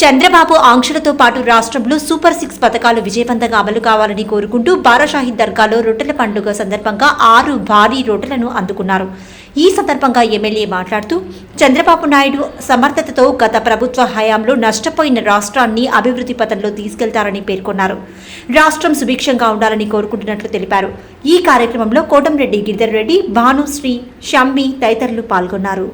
చంద్రబాబు ఆంక్షలతో పాటు రాష్ట్రంలో super six పథకాలు విజయవంతంగా అమలు కావాలని కోరుకుంటూ బారాషాహిద్ దర్గాలో రొట్టెల పండుగ సందర్భంగా ఆరు భారీ రొట్టెలను అందుకున్నారు. ఈ సందర్భంగా ఎమ్మెల్యే మాట్లాడుతూ చంద్రబాబు నాయుడు సమర్థతతో గత ప్రభుత్వ హయాంలో నష్టపోయిన రాష్ట్రాన్ని అభివృద్ధి పథంలో తీసుకెళ్తారని పేర్కొన్నారు. రాష్ట్రం సుభిక్షంగా ఉండాలని కోరుకుంటున్నట్లు తెలిపారు. ఈ కార్యక్రమంలో కోటంరెడ్డి గిరిధర్ రెడ్డి భానుశ్రీ షమ్మి తదితరులు పాల్గొన్నారు.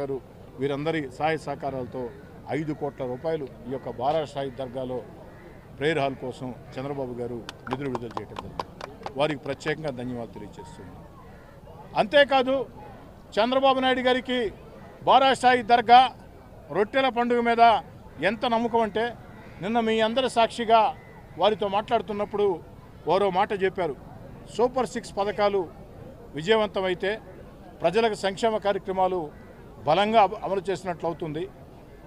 గారు వీరందరి సహాయ సహకారాలతో ఐదు కోట్ల రూపాయలు ఈ యొక్క బారా స్థాయి దర్గాలో ప్రేయర్ హాల్ కోసం చంద్రబాబు గారు నిధులు విడుదల చేయడం జరిగింది. వారికి ప్రత్యేకంగా ధన్యవాదాలు తెలియజేస్తున్నాను అంతేకాదు చంద్రబాబు నాయుడు గారికి బారా స్థాయి దర్గా రొట్టెల పండుగ మీద ఎంత నమ్మకం అంటే నిన్న మీ అందరి సాక్షిగా వారితో మాట్లాడుతున్నప్పుడు వారో మాట చెప్పారు. సూపర్ సిక్స్ పథకాలు విజయవంతమైతే ప్రజలకు సంక్షేమ కార్యక్రమాలు బలంగా అమ- అమలు చేసినట్లు అవుతుంది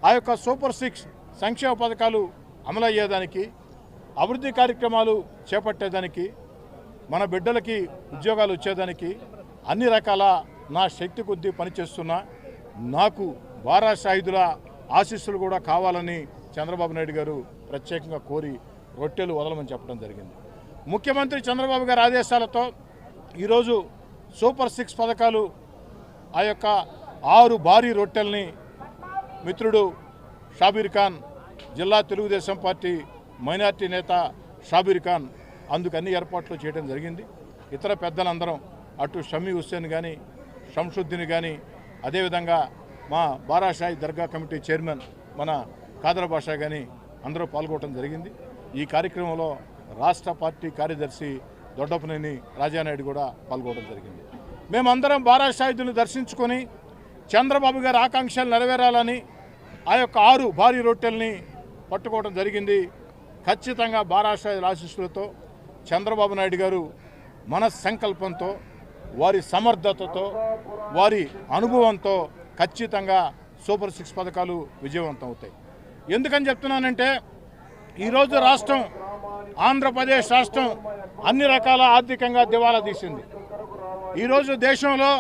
ఆ యొక్క సూపర్ సిక్స్ సంక్షేమ పథకాలు అమలు అయ్యేదానికి అభివృద్ధి కార్యక్రమాలు చేపట్టేదానికి మన బిడ్డలకి ఉద్యోగాలు వచ్చేదానికి అన్ని రకాల నా శక్తి కొద్దీ పనిచేస్తున్నా నాకు వారాసాయుధుల ఆశీస్సులు కూడా కావాలని చంద్రబాబు నాయుడు గారు ప్రత్యేకంగా కోరి రొట్టెలు వదలమని చెప్పడం జరిగింది. ముఖ్యమంత్రి చంద్రబాబు గారి ఆదేశాలతో ఈరోజు సూపర్ సిక్స్ పథకాలు ఆ యొక్క ఆరు భారీ రొట్టెల్ని మిత్రుడు షాబీర్ ఖాన్ జిల్లా తెలుగుదేశం పార్టీ మైనార్టీ నేత షాబీర్ ఖాన్ అందుకు ఏర్పాట్లు చేయడం జరిగింది. ఇతర పెద్దలందరం అటు షమీ హుస్సేన్ కానీ షంషుద్దీన్ కానీ అదేవిధంగా మా బారాషాయి దర్గా కమిటీ చైర్మన్ మన కాదర భాషా కానీ అందరూ పాల్గొనడం జరిగింది. ఈ కార్యక్రమంలో రాష్ట్ర పార్టీ కార్యదర్శి దొడ్డపనేని రాజానాయుడు కూడా పాల్గొనడం జరిగింది. మేమందరం బారాషాయిదుని దర్శించుకొని చంద్రబాబు గారి ఆకాంక్షలు నెరవేరాలని ఆ యొక్క ఆరు భారీ రొట్టెల్ని పట్టుకోవడం జరిగింది. ఖచ్చితంగా బారాషాయుల ఆశీస్సులతో చంద్రబాబు నాయుడు గారు మన సంకల్పంతో వారి సమర్థతతో వారి అనుభవంతో ఖచ్చితంగా సూపర్ సిక్స్ పథకాలు విజయవంతం అవుతాయి. ఎందుకని చెప్తున్నానంటే ఈరోజు రాష్ట్రం ఆంధ్రప్రదేశ్ రాష్ట్రం అన్ని రకాల ఆర్థికంగా దివాలా తీసింది. ఈరోజు దేశంలో